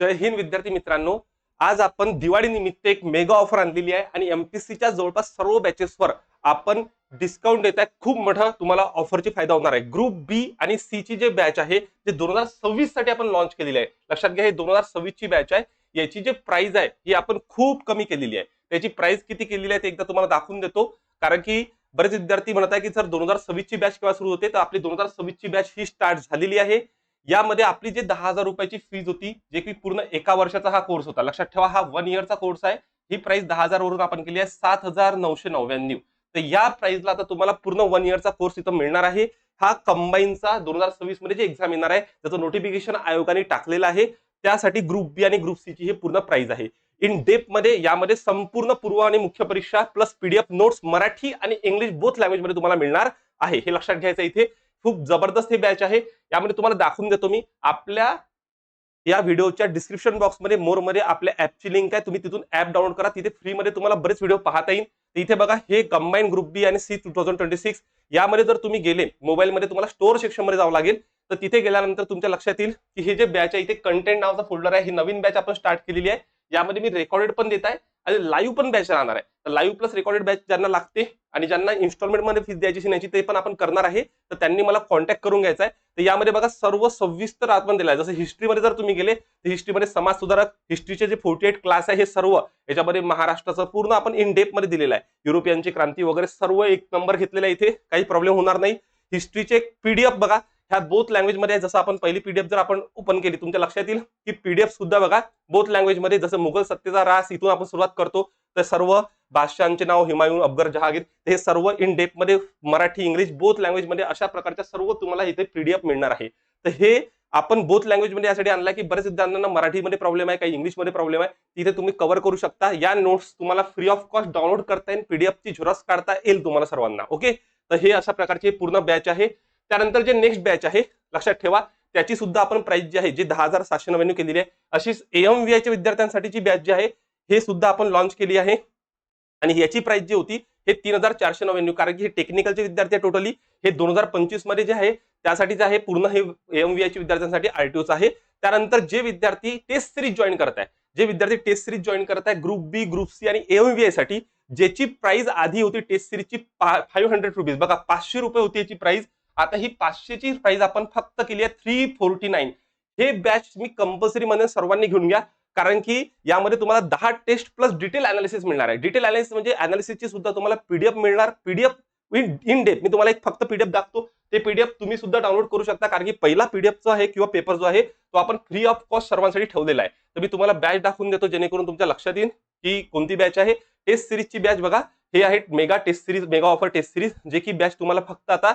जय हिंद विद्यार्थी मित्रांनो. आज आपण दिवाळी निमित्त एक मेगा ऑफर आणलेली आहे आणि एमपीसीच्या जवळपास सर्व बॅचेसवर आपण डिस्काउंट देत आहे. खूप मोठा तुम्हाला ऑफरची फायदा होणार आहे. ग्रुप बी आणि सी ची जे बॅच आहे ते दोन हजार सव्वीससाठी आपण लॉन्च केलेली आहे. लक्षात घ्या हे दोन हजार सव्वीस ची बॅच आहे. याची जे प्राइस आहे ही आपण खूप कमी केलेली आहे. त्याची प्राइस किती केलेली आहे ते एकदा तुम्हाला दाखवून देतो. कारण की बरेच विद्यार्थी म्हणत आहे की सर दोन हजार सव्वीस ची बॅच केव्हा सुरू होते? तर आपली दोन हजार सव्वीस ची बॅच ही स्टार्ट झालेली आहे. यामध्ये आपली जे दहा हजार रुपयाची फीज होती जे की पूर्ण एका वर्षाचा हा कोर्स होता. लक्षात ठेवा हा वन इयरचा कोर्स आहे. ही प्राइस दहा हजार वरून आपण केली आहे सात हजार नऊशे नव्याण्णव तर या प्राइसला आता तुम्हाला पूर्ण वन इयरचा कोर्स इथं मिळणार आहे. हा कंबाईनचा दोन हजार सव्वीसमध्ये जे एक्झाम येणार आहे त्याचं नोटिफिकेशन आयोगाने टाकलेलं आहे. त्यासाठी ग्रुप बी आणि ग्रुप सी ची ही पूर्ण प्राइस आहे. इन डेपमध्ये यामध्ये संपूर्ण पूर्व आणि मुख्य परीक्षा प्लस पीडीएफ नोट्स मराठी आणि इंग्लिश बोथ लँग्वेजमध्ये तुम्हाला मिळणार आहे. हे लक्षात घ्यायचं इथे. खूप जबरदस्त हे बॅच आहे. यामध्ये तुम्हाला दाखवून देतो मी. आपल्या या व्हिडिओच्या डिस्क्रिप्शन बॉक्समध्ये मोरमध्ये आपल्या ऍपची लिंक आहे. तुम्ही तिथून ऍप डाउनलोड करा. तिथे फ्रीमध्ये तुम्हाला बरेच व्हिडिओ पाहता येईल. इथे बघा हे कंबाईन ग्रुप बी आणि C two thousand twenty six यामध्ये जर तुम्ही गेले मोबाईलमध्ये तुम्हाला स्टोअर सेक्शनमध्ये जावं लागेल. तर तिथे गेल्यानंतर तुमच्या लक्षात येईल की हे जे बॅच आहे इथे कंटेंट नावाचा फोल्डर आहे. ही नवीन बॅच आपण स्टार्ट केलेली आहे. यामध्ये मी रेकॉर्डेड पण देत आहे. आणि लाईव्ह पण बॅच राहणार आहे. तर लाईव्ह प्लस रेकॉर्डेड बॅच ज्यांना लागते आणि ज्यांना इन्स्टॉलमेंटमध्ये फीस द्यायची नाही ते पण आपण करणार आहे. तर त्यांनी मला कॉन्टॅक्ट करून घ्यायचा आहे. तर यामध्ये बघा सर्व सविस्तर आपण दिला आहे जसं हिस्ट्रीमध्ये जर तुम्ही गेले तर हिस्ट्रीमध्ये समाज सुधारक हिस्ट्रीचे जे फोर्टी एट क्लास आहे हे सर्व याच्यामध्ये महाराष्ट्राचं पूर्ण आपण इन डेपमध्ये दिलेलं आहे. युरोपियनची क्रांती वगैरे सर्व एक नंबर घेतलेला आहे इथे. काही प्रॉब्लेम होणार नाही. हिस्ट्रीचे पीडीएफ बघा. ह्या बोथ लँग्वेजमध्ये जसं आपण पहिली पीडीएफ जर आपण ओपन केली तुमच्या लक्षात येईल की पीडीएफ सुद्धा बघा बोथ लँग्वेजमध्ये जसं मुघल सत्तेचा रास इथून आपण सुरुवात करतो तर सर्व बादशांचे नाव हिमायून अफगर जहागीर हे सर्व इन डेपमध्ये मराठी इंग्लिश बोथ लँग्वेजमध्ये अशा प्रकारच्या सर्व तुम्हाला इथे पीडीएफ मिळणार आहे. तर हे आपण बोथ लँग्वेजमध्ये यासाठी आणला की बरेच विद्यार्थ्यांना मराठीमध्ये प्रॉब्लेम आहे काही इंग्लिशमध्ये प्रॉब्लेम आहे तिथे तुम्ही कव्हर करू शकता. या नोट्स तुम्हाला फ्री ऑफ कॉस्ट डाउनलोड करता येईल पीडीएफची झुरस काढता येईल तुम्हाला सर्वांना ओके तर हे अशा प्रकारचे पूर्ण बॅच आहे. त्यानंतर जे नेक्स्ट बॅच आहे लक्षात ठेवा त्याची सुद्धा आपण प्राइस जी आहे जी दहा हजार सातशे नव्याण्णव केलेली आहे अशीच एम व्ही आयच्या विद्यार्थ्यांसाठीची बॅच जी आहे हे सुद्धा आपण लॉन्च केली आहे. आणि याची प्राइस जी होती हे तीन हजार चारशे नव्याण्णव कारण की हे टेक्निकलचे विद्यार्थी टोटली हे दोन हजार पंचवीसमध्ये जे आहे त्यासाठी जे आहे पूर्ण हे एम व्ही आयच्या विद्यार्थ्यांसाठी आरटीओच आहे. त्यानंतर जे विद्यार्थी टेस्ट सिरीज जॉईन करत आहे जे विद्यार्थी टेस्ट सिरीज जॉईन करत आहे ग्रुप बी ग्रुप सी आणि एम व्ही आयसाठी ज्याची प्राइस आधी होती टेस्ट सिरीजची फाईव्ह हंड्रेड रुपीज बघा पाचशे रुपये होती याची प्राइस आता ही पाचशेची प्राइस आपण फक्त केली आहे थ्री फोर्टी नाईन हे बॅच मी कंपल्सरी मध्ये सर्वांनी घेऊन घ्या. कारण की यामध्ये तुम्हाला दहा टेस्ट प्लस डिटेल अनालिसिस मिळणार आहे. डिटेल अनालिसिस म्हणजे अनालिसिसची सुद्धा तुम्हाला पीडीएफ मिळणार. पीडीएफ इन डेप मी तुम्हाला एक फक्त पीडीएफ दाखवतो. ते पीडीएफ तुम्ही सुद्धा डाउनलोड करू शकता. कारण की पहिला पीडीएफ जो आहे किंवा पेपर जो आहे तो आपण फ्री ऑफ कॉस्ट सर्वांसाठी ठेवलेला आहे. तर मी तुम्हाला बॅच दाखवून देतो जेणेकरून तुमच्या लक्षात येईल की कोणती बॅच आहे. टेस्ट सिरीजची बॅच बघा. हे आहे mega test series mega offer test series जे की बॅच तुम्हाला फक्त आता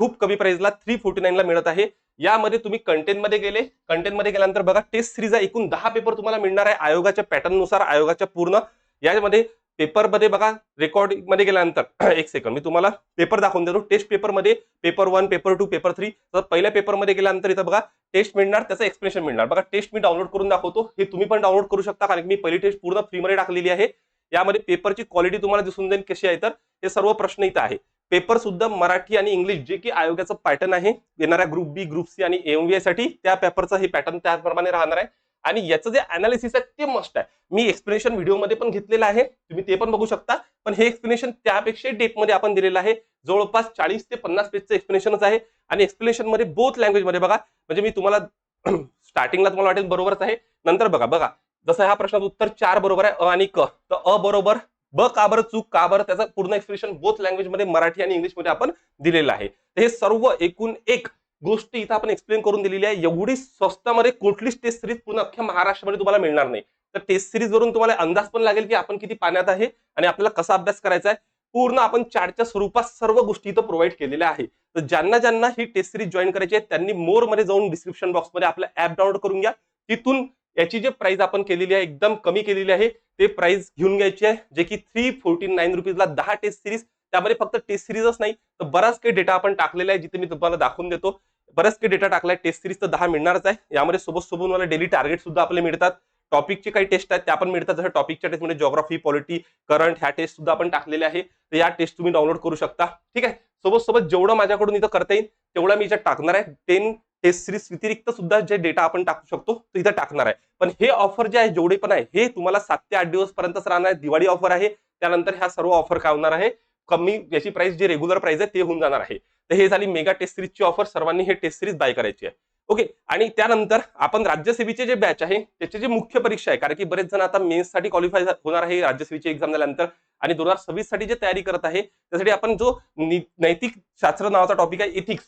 खूप कमी प्राइसला थ्री फोर्टी नाईनला मिळत आहे. यामध्ये तुम्ही कंटेंटमध्ये गेले. कंटेंटमध्ये गेल्यानंतर बघा टेस्ट सिरीज एकूण दहा पेपर तुम्हाला मिळणार आहे. आयोगाच्या पॅटर्ननुसार आयोगाच्या पूर्ण. यामध्ये पेपरमध्ये बघा रेकॉर्डिंगमध्ये गेल्यानंतर एक सेकंड मी तुम्हाला पेपर दाखवून देतो. टेस्ट पेपरमध्ये paper one paper two paper three तर पहिल्या पेपरमध्ये गेल्यानंतर इथं बघा टेस्ट मिळणार त्याचं एक्सप्लेनेशन मिळणार. बघा टेस्ट मी डाउनलोड करून दाखवतो. हे तुम्ही पण डाउनलोड करू शकता कारण की मी पहिली टेस्ट पूर्ण फ्रीमध्ये टाकलेली आहे. यामध्ये पेपरची क्वालिटी तुम्हाला दिसून जाईल कशी आहे तर हे सर्व प्रश्न इथं आहे. पेपर सुद्धा मराठी आणि इंग्लिश जे की आयोगाचं पॅटर्न आहे. येणाऱ्या ग्रुप बी ग्रुप सी आणि एमसाठी त्या पेपरचं हे पॅटर्न त्याचप्रमाणे राहणार आहे. आणि याचं जे अनालिसिस आहे ते मस्ट आहे. मी एक्सप्लेनेशन व्हिडिओमध्ये पण घेतलेलं आहे. तुम्ही ते पण बघू शकता. पण हे एक्सप्लेनेशन त्यापेक्षा डेपमध्ये आपण दिलेलं आहे. जवळपास चाळीस ते पन्नास पेजचं एक्सप्लेनेशनच आहे. आणि एक्सप्लेनेशनमध्ये बोथ लँग्वेजमध्ये बघा. म्हणजे मी तुम्हाला स्टार्टिंगला तुम्हाला वाटेल बरोबरच आहे. नंतर बघा बघा. जसं ह्या प्रश्नाचं उत्तर चार बरोबर आहे. अ आणि क. तर अ बरोबर ब का बरं चूक का बरं त्याचं पूर्ण एक्सप्रेशन बोथ लँग्वेजमध्ये मराठी आणि इंग्लिशमध्ये आपण दिलेलं आहे. हे सर्व एकूण एक गोष्टी इथं आपण एक्सप्लेन करून दिलेली आहे. एवढी स्वस्तामध्ये कुठलीच टेस्ट सिरीज पूर्ण अख्ख्या महाराष्ट्रामध्ये तुम्हाला मिळणार नाही. तर टेस्ट सिरीज वरून तुम्हाला अंदाज पण लागेल की आपण किती पाण्यात आहे आणि आपल्याला कसा अभ्यास करायचा आहे. पूर्ण आपण चार्टच्या स्वरूपात सर्व गोष्टी इथं प्रोव्हाइड केलेल्या आहे. तर ज्यांना ज्यांना ही टेस्ट सिरीज जॉईन करायची आहे त्यांनी मोरमध्ये जाऊन डिस्क्रिप्शन बॉक्समध्ये आपलं ऍप डाउनलोड करून घ्या. तिथून याची जी प्राइस आपण केलेली आहे एकदम कमी केलेली आहे ते प्राइस घेऊन घ्यायची आहे जे की थ्री फोर्टी नाईन रुपीजला दहा टेस्ट सिरीज त्यामध्ये फक्त टेस्ट सिरीजच नाही तर बराच काही डेटा आपण टाकलेला आहे जिथे मी तुम्हाला दाखवून देतो. बराच काही डेटा टाकलाय टेस्ट सिरीज तर दहा मिळणारच आहे. यामध्ये सोबत सोबत मला डेली टार्गेट सुद्धा आपले मिळतात. टॉपिकचे काही टेस्ट आहेत त्या पण मिळतात. जसं टॉपिकच्या टेस्टमध्ये जॉग्राफी पॉलिटी करंट ह्या टेस्ट सुद्धा आपण टाकलेल्या आहे. तर या टेस्ट तुम्ही डाउनलोड करू शकता. ठीक आहे? सोबत सोबत जेवढं माझ्याकडून इथं करता येईल तेवढं मी इथं टाकणार आहे. टेन टेस्ट सिरीज व्यतिरिक्त सुद्धा जे डेटा आपण टाकू शकतो तो इथं टाकणार आहे. पण हे ऑफर जे आहे जेवढे पण आहे हे तुम्हाला सात ते आठ दिवस पर्यंतच राहणार आहे. दिवाळी ऑफर आहे. त्यानंतर ह्या सर्व ऑफर काय होणार आहे. कमी याची प्राइस जी रेग्युलर प्राइस आहे ते होऊन जाणार आहे. तर हे झाली मेगा टेस्ट सिरीजची ऑफर सर्वांनी हे टेस्ट सिरीज बाय करायची आहे. ओके आणि त्यानंतर आपण राज्यसेवेचे जे बॅच आहे त्याचे जे मुख्य परीक्षा आहे कारण की बरेच जण आता मेन्ससाठी क्वालिफाय होणार आहे राज्यसेवेची एक्झाम झाल्यानंतर. आणि दोन हजार सव्वीससाठी जे तयारी करत आहे त्यासाठी आपण जो नैतिक शास्त्र नावाचा टॉपिक आहे इथिक्स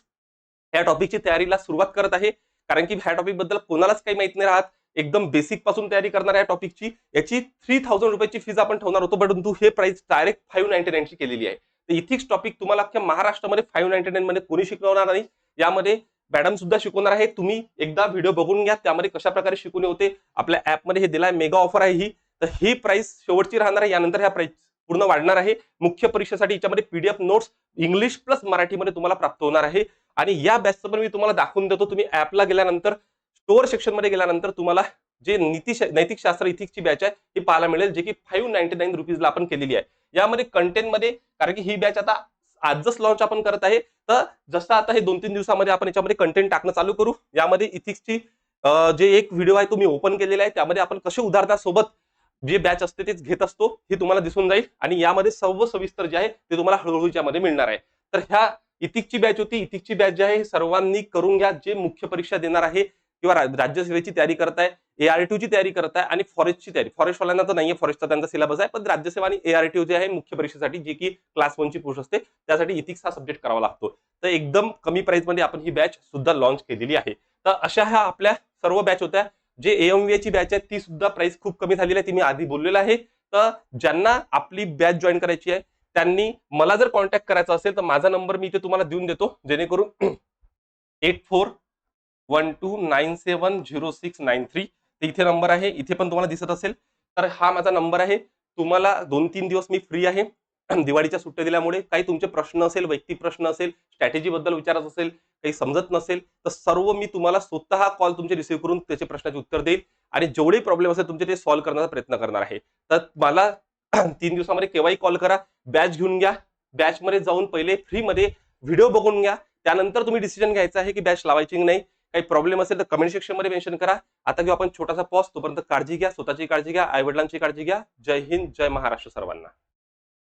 ह्या टॉपिकची तयारीला सुरुवात करत आहे. कारण की ह्या टॉपिकबद्दल कोणालाच काही माहीत नाही राहत. एकदम बेसिकपासून तयारी करणार या टॉपिकची याची थ्री थाउजंड रुपयाची फीज आपण ठेवणार होतो. परंतु हे प्राइस डायरेक्ट फाईव्ह नाईन्टी नाईनची केलेली आहे. तर इथिक्स टॉपिक तुम्हाला अख्ख्या महाराष्ट्रामध्ये फाईव्ह नाईन्टी नाईन मध्ये कोणी शिकवणार नाही. यामध्ये मॅडम सुद्धा शिकवणार आहे. तुम्ही एकदा व्हिडिओ बघून घ्या. त्यामध्ये कशा प्रकारे शिकवणे होते. आपल्या ऍपमध्ये हे दिलाय. मेगा ऑफर आहे ही. तर ही प्राइस शेवटची राहणार आहे. यानंतर ह्या प्राइस पूर्ण वाढणार आहे. मुख्य परीक्षेसाठी याच्यामध्ये पीडीएफ नोट्स इंग्लिश प्लस मराठीमध्ये तुम्हाला प्राप्त होणार आहे. आणि या बॅचचं पण मी तुम्हाला दाखवून देतो. तुम्ही ऍपला गेल्यानंतर स्टोअर सेक्शनमध्ये गेल्यानंतर तुम्हाला जे नीती नैतिक शास्त्र इथिक्सची बॅच आहे ही पाहायला मिळेल जे की फाईव्ह नाईन्टी नाईन रुपीजला आपण केलेली आहे. यामध्ये कंटेंटमध्ये कारण की ही बॅच आता आजच लॉन्च आपण करत आहे तर जसं आता हे दोन तीन दिवसामध्ये आपण याच्यामध्ये कंटेंट टाकणं चालू करू यामध्ये इथिक्सची जे एक व्हिडिओ आहे तुम्ही ओपन केलेला आहे त्यामध्ये आपण कसे उदाहरणासोबत जे बॅच असते तेच घेत असतो हे तुम्हाला दिसून जाईल. आणि यामध्ये सर्व सविस्तर जे आहे ते तुम्हाला हळूहळू यामध्ये मिळणार आहे. तर ह्या इथिकची बॅच होती. इथिकची बॅच जी आहे हे सर्वांनी करून घ्या. जे मुख्य परीक्षा देणार आहे किंवा राज्यसेवेची तयारी करताय एआरटीओची तयारी करताय आणि फॉरेस्टची तयारी. फॉरेस्टवाल्यांना तर नाहीये फॉरेस्टचा त्यांचा सिलेबस आहे पण राज्यसेवा आणि एआरटीओ जे आहे मुख्य परीक्षेसाठी जे की क्लास वनची पोस्ट असते त्यासाठी इथिक्स हा सब्जेक्ट करावा लागतो. तर एकदम कमी प्राइसमध्ये आपण ही बॅच सुद्धा लॉन्च केलेली आहे. तर अशा ह्या आपल्या सर्व बॅच होत्या. जे एएमव्ही ची बॅच आहे ती सुद्धा प्राइस खूप कमी झालेली आहे. ती मी आधी बोललेलं आहे. तर ज्यांना आपली बॅच जॉईन करायची आहे त्यांनी मला जर कॉन्टॅक्ट करायचा असेल तर माझा नंबर मी इथे तुम्हाला देऊन देतो. जेणेकरून eight four one two nine seven zero six nine three इथे नंबर आहे. इथे पण तुम्हाला दिसत असेल. तर हा माझा नंबर आहे. तुम्हाला दोन तीन दिवस मी फ्री आहे. दिवाळीच्या सुट्ट्या दिल्यामुळे काही तुमचे प्रश्न असेल वैयक्तिक प्रश्न असेल स्ट्रॅटेजी बद्दल असेल काही समजत नसेल तर सर्व मी तुम्हाला स्वतः कॉल तुमचे रिसिव्ह करून त्याचे प्रश्नाचे उत्तर देईल. आणि जेवढे प्रॉब्लेम असेल तुमचे ते सॉल्व्ह करण्याचा प्रयत्न करणार आहे. तर मला तीन दिवसामध्ये केव्हाही कॉल करा. बॅच घेऊन घ्या. बॅच मध्ये जाऊन पहिले फ्रीमध्ये व्हिडिओ बघून घ्या. त्यानंतर तुम्ही डिसिजन घ्यायचा आहे की बॅच लावायची की नाही. काही प्रॉब्लेम असेल तर कमेंट सेक्शनमध्ये मेन्शन करा. आता घेऊ आपण छोटासा पॉज तोपर्यंत काळजी घ्या. स्वतःची काळजी घ्या. आई वडिलांची काळजी घ्या. जय हिंद. जय महाराष्ट्र सर्वांना.